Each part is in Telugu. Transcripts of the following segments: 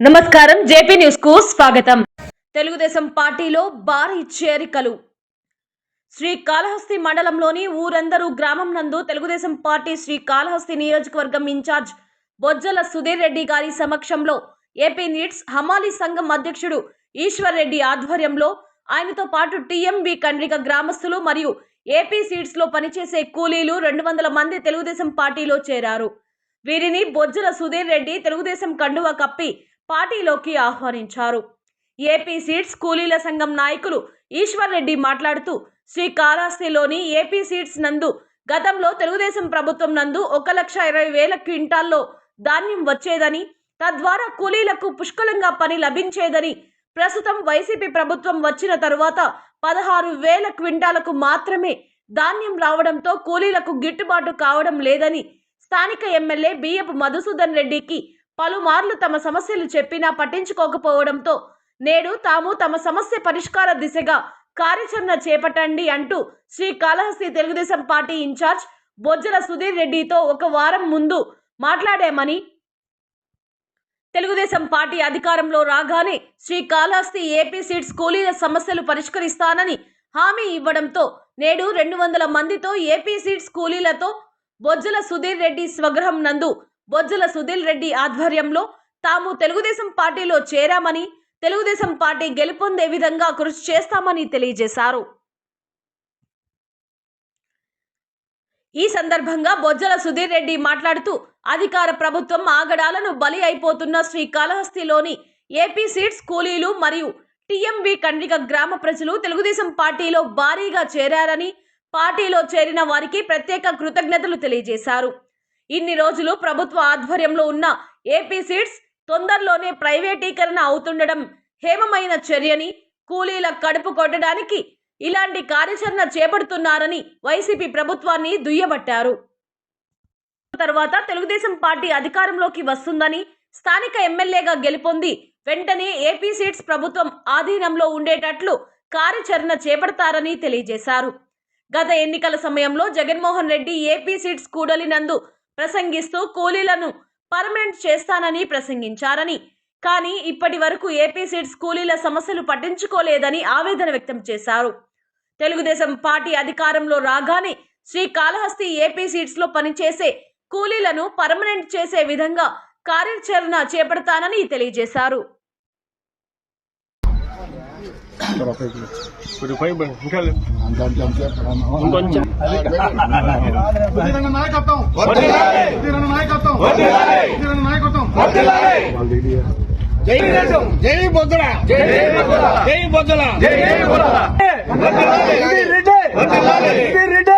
నమస్కారం జేపీ న్యూస్కు స్వాగతం. తెలుగుదేశం పార్టీలో భారీ చేరికలు. శ్రీకాళహస్తి మండలంలోని ఊరందరూ గ్రామం నందు తెలుగుదేశం పార్టీ శ్రీకాళహస్తి నియోజకవర్గం ఇన్ఛార్జ్ బొజ్జల సుధీర్ రెడ్డి గారి సమక్షంలో ఏపీ నీట్స్ హమాలీ సంఘం అధ్యక్షుడు ఈశ్వర్ రెడ్డి ఆధ్వర్యంలో ఆయనతో పాటు టీఎంబి కండ్రిక గ్రామస్తులు మరియు ఏపీ సీట్స్లో పనిచేసే కూలీలు రెండు వందల మంది తెలుగుదేశం పార్టీలో చేరారు. వీరిని బొజ్జల సుధీర్ రెడ్డి తెలుగుదేశం కండువా కప్పి పార్టీలోకి ఆహ్వానించారు. ఏపీ సీట్స్ కూలీల సంఘం నాయకులు ఈశ్వర్ రెడ్డి మాట్లాడుతూ శ్రీకాళహస్తిలోని ఏపీ సీట్స్ నందు గతంలో తెలుగుదేశం ప్రభుత్వం నందు ఒక లక్ష ఇరవై వేల క్వింటాల్లో ధాన్యం వచ్చేదని తద్వారా కూలీలకు పుష్కలంగా పని లభించేదని ప్రస్తుతం వైసీపీ ప్రభుత్వం వచ్చిన తరువాత పదహారు వేల క్వింటాలకు మాత్రమే ధాన్యం రావడంతో కూలీలకు గిట్టుబాటు కావడం లేదని స్థానిక ఎమ్మెల్యే బిఎఫ్ మధుసూదన్ రెడ్డికి పలుమార్లు తమ సమస్యలు చెప్పినా పట్టించుకోకపోవడంతో నేడు తాము తమ సమస్య పరిష్కార దిశగా కార్యాచరణ చేపట్టండి అంటూ శ్రీకాళహస్తి తెలుగుదేశం పార్టీ ఇన్ఛార్జ్ బొజ్జల సుధీర్ రెడ్డితో ఒక వారం ముందు మాట్లాడామని తెలుగుదేశం పార్టీ అధికారంలో రాగానే శ్రీకాళహస్తి ఏపీ సీట్స్ కూలీల సమస్యలు పరిష్కరిస్తానని హామీ ఇవ్వడంతో నేడు రెండు వందల మందితో ఏపీ సీట్స్ కూలీలతో బొజ్జల సుధీర్ రెడ్డి స్వగృహం నందు బొజ్జల సుధీర్ రెడ్డి ఆధ్వర్యంలో తాము తెలుగుదేశం పార్టీలో చేరామని తెలుగుదేశం పార్టీ గెలుపొందే విధంగా కృషి చేస్తామని తెలియజేశారు. ఈ సందర్భంగా బొజ్జల సుధీర్ రెడ్డి మాట్లాడుతూ అధికార ప్రభుత్వం ఆగడాలను బలి అయిపోతున్న శ్రీకాళహస్తిలోని ఏపీ సీట్స్ కూలీలు మరియు టీఎంబీ కండ్రిక గ్రామ ప్రజలు తెలుగుదేశం పార్టీలో భారీగా చేరారని పార్టీలో చేరిన వారికి ప్రత్యేక కృతజ్ఞతలు తెలియజేశారు. ఇన్ని రోజులు ప్రభుత్వ ఆధ్వర్యంలో ఉన్న ఏపీ సీట్స్ తొందరలోనే ప్రైవేటీకరణ అవుతుండడం హేమమైన చర్యని కూలీల కడుపు కొట్టడానికి ఇలాంటి కార్యాచరణ చేపడుతున్నారని వైసీపీ ప్రభుత్వాన్ని దుయ్యబట్టారు. తర్వాత తెలుగుదేశం పార్టీ అధికారంలోకి వస్తుందని స్థానిక ఎమ్మెల్యేగా గెలుపొంది వెంటనే ఏపీ సీట్స్ ప్రభుత్వం ఆధీనంలో ఉండేటట్లు కార్యాచరణ చేపడతారని తెలియజేశారు. గత ఎన్నికల సమయంలో జగన్మోహన్ రెడ్డి ఏపీ సీట్స్ కూడలినందు ప్రసంగిస్తూ కూలీలను పర్మనెంట్ చేస్తానని ప్రసంగించారని. కానీ ఇప్పటి వరకు ఏపీ సీట్స్ కూలీల సమస్యలు పట్టించుకోలేదని ఆవేదన వ్యక్తం చేశారు. తెలుగుదేశం పార్టీ అధికారంలో రాగానే శ్రీకాళహస్తి ఏపీ సీట్స్లో పనిచేసే కూలీలను పర్మనెంట్ చేసే విధంగా కార్యాచరణ చేపడతానని తెలియజేశారు. కొద్ది పై బ- ఇంకా నాయకత్వం నాయకత్వం నాయకత్వం జై దేశం జై బొజ్జల జై బొజ్జల జై బొజ్జల జై బొజ్జల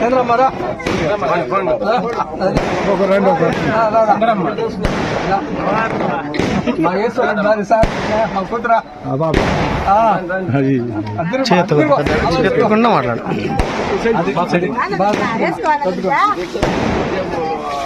చంద్రమ్మారా మా మాట్లాడు గారి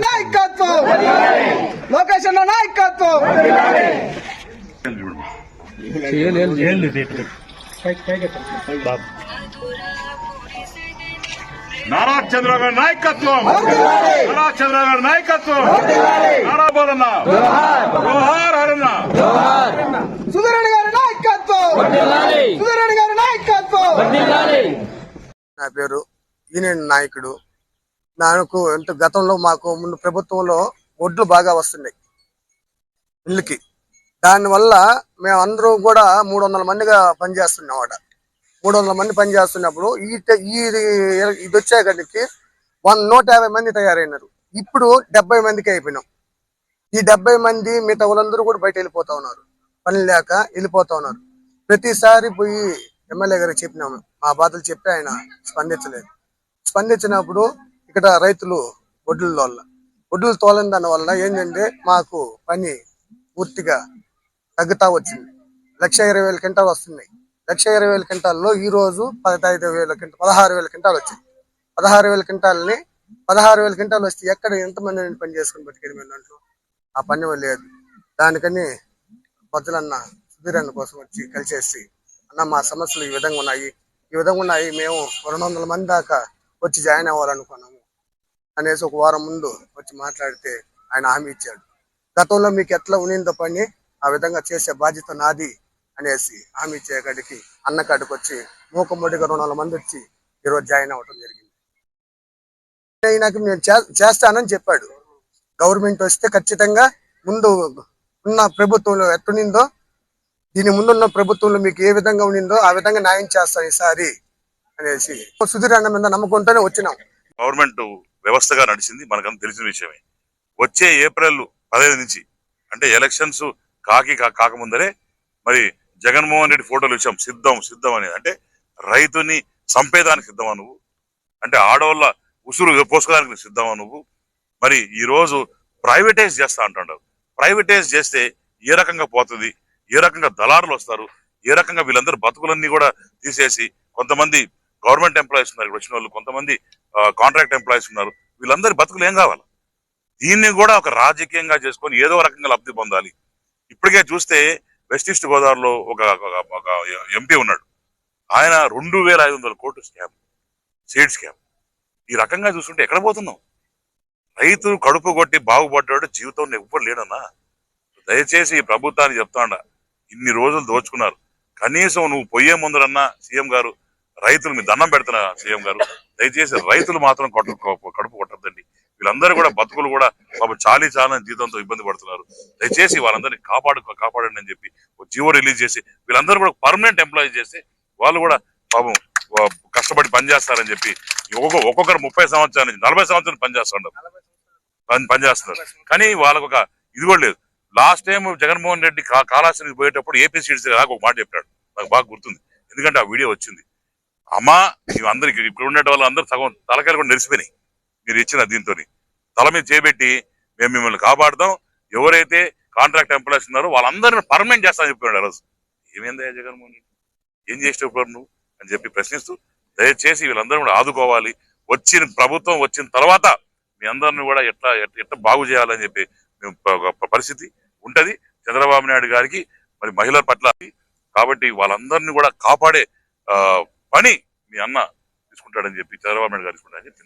నాయకత్వం లోకేష్ అన్న నాయకత్వం నారా చంద్రబాబు నాయకత్వం నారా చంద్రబాబు నాయకత్వం నారా బోలన్న జోహార్ హరన్న సుధీరెడ్డి గారి నాయకత్వం సుధీరెడ్డి గారి నాయకత్వం పేరు యూనియన్ నాయకుడు. నాకు ఎంత గతంలో మాకు ముందు ప్రభుత్వంలో ఒడ్లు బాగా వస్తున్నాయి. ఇళ్ళకి. దానివల్ల మేము అందరూ కూడా మూడు వందల మందిగా పనిచేస్తున్నాం అక్కడ మూడు వందల మంది పనిచేస్తున్నప్పుడు ఈ ఈ ఇది వచ్చేకడికి వన్ నూట యాభై మంది తయారైనారు. ఇప్పుడు డెబ్బై మందికి అయిపోయినాం. ఈ డెబ్బై మంది మిగతా వాళ్ళందరూ కూడా బయట వెళ్ళిపోతా ఉన్నారు. పని లేక వెళ్ళిపోతా ఉన్నారు. ప్రతిసారి పోయి ఎమ్మెల్యే గారికి చెప్పినాము. మా బాధలు చెప్పి ఆయన స్పందించలేదు. స్పందించినప్పుడు ఇక్కడ రైతులు ఒడ్లు తోల ఒడ్లు తోలని దాని వల్ల ఏంటంటే మాకు పని పూర్తిగా తగ్గుతా వచ్చింది. లక్ష ఇరవై వేల క్వింటాలు వస్తున్నాయి. లక్ష ఇరవై వేల క్వింటాల్లో ఈ రోజు పదహైదు వేల క్వింటాల్ పదహారు వేల క్వింటాలు వచ్చాయి పదహారు వేల క్వింటాల్ని పదహారు వేల క్వింటాలు వస్తే ఎక్కడ ఎంతమంది పని చేసుకుని బతికేది మేము దాంట్లో? ఆ పని లేదు. దానికని బద్దలన్న సుధీరన్న కోసం వచ్చి కలిసేసి అన్న మా సమస్యలు ఈ విధంగా ఉన్నాయి. ఈ విధంగా ఉన్నాయి మేము రెండు వందల మంది దాకా వచ్చి జాయిన్ అవ్వాలనుకున్నాము. అనేసి ఒక వారం ముందు వచ్చి మాట్లాడితే ఆయన హామీ ఇచ్చాడు. గతంలో మీకు ఎట్లా ఉనిందో పని ఆ విధంగా చేసే బాధ్యత నాది అనేసి హామీ ఇచ్చే అన్న కాడికి వచ్చి మూకమ్మడిగా రెండు వందల మంది వచ్చి ఈరోజు జాయిన్ అవ్వడం జరిగింది. నాకు నేను చే- చేస్తానని చెప్పాడు. గవర్నమెంట్ వస్తే ఖచ్చితంగా ముందు ఉన్న ప్రభుత్వంలో ఎట్టునిందో దీని ముందున్న ప్రభుత్వంలో మీకు ఏ విధంగా ఉండిందో ఆ విధంగా న్యాయం చేస్తాను ఈసారి అనేసి సుధీర్ అన్న మీద నమ్మకంతోనే వచ్చినాం. గవర్నమెంట్ వ్యవస్థగా నడిచింది మనకంతా తెలిసిన విషయమే. వచ్చే ఏప్రిల్ పదహైదు నుంచి అంటే ఎలక్షన్స్ కాకి కా- కాకముందరే మరి జగన్మోహన్ రెడ్డి ఫోటోలు ఇచ్చాం. సిద్ధం సిద్ధం అనేది. అంటే రైతుని సంపేదానికి సిద్ధమా నువ్వు? అంటే ఆడవాళ్ళ ఉసురు పోసుకోవడానికి సిద్ధమా నువ్వు? మరి ఈ రోజు ప్రైవేటైజ్ చేస్తా అంటున్నావు ప్రైవేటైజ్ చేస్తే ఏ రకంగా పోతుంది? ఏ రకంగా దళారులు వస్తారు? ఏ రకంగా వీళ్ళందరూ బతుకులన్నీ కూడా తీసేసి కొంతమంది గవర్నమెంట్ ఎంప్లాయీస్ ఉన్నారు. ఇక్కడ వచ్చిన వాళ్ళు కొంతమంది కాంట్రాక్ట్ ఎంప్లాయీస్ ఉన్నారు. వీళ్ళందరి బతుకులు ఏం కావాలి? దీన్ని కూడా ఒక రాజకీయంగా చేసుకొని ఏదో రకంగా లబ్ధి పొందాలి. ఇప్పటికే చూస్తే వెస్ట్ ఈస్ట్ గోదావరిలో ఒక ఒక- ఎంపీ ఉన్నాడు. ఆయన రెండు వేల ఐదు వందల కోట్లు స్కామ్ సీడ్ స్కామ్ ఈ రకంగా చూసుకుంటే ఎక్కడ పోతున్నాం? రైతు కడుపు కొట్టి బాగుపడ్డాడు జీవితంలో ఎవ్వరు లేడన్నా దయచేసి ఈ ప్రభుత్వాన్ని చెప్తాండ ఇన్ని రోజులు దోచుకున్నారు. కనీసం నువ్వు పొయ్యే ముందరన్నా సీఎం గారు రైతులు మీ దండం పెడుతున్నా సీఎం గారు. దయచేసి రైతులు మాత్రం కొట్ట కడుపు కొట్టద్దండి. వీళ్ళందరూ కూడా బతుకులు కూడా పాపం చాలీ చాలని జీతంతో ఇబ్బంది పడుతున్నారు. దయచేసి వాళ్ళందరినీ కాపాడు కాపాడండి అని చెప్పి ఒక జీవో రిలీజ్ చేసి వీళ్ళందరూ కూడా పర్మనెంట్ ఎంప్లాయీ చేసి వాళ్ళు కూడా పాపం కష్టపడి పనిచేస్తారని చెప్పి ఒక్కొక్క ఒక్కొక్కరు ముప్పై సంవత్సరాల నుంచి నలభై సంవత్సరాలు పనిచేస్తున్నారు పని- పనిచేస్తున్నారు. కానీ వాళ్ళకు ఒక ఇది కూడా లేదు. లాస్ట్ టైం జగన్మోహన్ రెడ్డి కాళాశ్రీకి పోయేటప్పుడు ఏపీ సీట్స్ నాకు ఒక మాట చెప్పాడు. నాకు బాగా గుర్తుంది. ఎందుకంటే ఆ వీడియో వచ్చింది. అమ్మా ఇవి అందరికి ఇప్పుడు ఉండేట వాళ్ళు అందరూ సగం తలకాయలు కూడా నెరిసిపోయినాయి. మీరు ఇచ్చిన దీంతో తల మీద చేపెట్టి మేము మిమ్మల్ని కాపాడుతాం. ఎవరైతే కాంట్రాక్ట్ ఎంప్లాయీస్ ఉన్నారో వాళ్ళందరినీ పర్మనెంట్ చేస్తామని చెప్పాడు ఆ రోజు. ఏమైందా జగన్మోహన్ రెడ్డి? ఏం చేసేటప్పుడు నువ్వు? అని చెప్పి ప్రశ్నిస్తూ దయచేసి వీళ్ళందరూ కూడా ఆదుకోవాలి. వచ్చిన ప్రభుత్వం వచ్చిన తర్వాత మీ అందరిని కూడా ఎట్లా ఎట్లా ఎట్లా బాగు చేయాలని చెప్పి మేము పరిస్థితి ఉంటుంది. చంద్రబాబు నాయుడు గారికి మరి మహిళల పట్ల కాబట్టి వాళ్ళందరినీ కూడా కాపాడే ఆ, పని మీ అన్న తీసుకుంటాడని చెప్పి చంద్రబాబు నాయుడు గారు తీసుకుంటాడని చెప్పి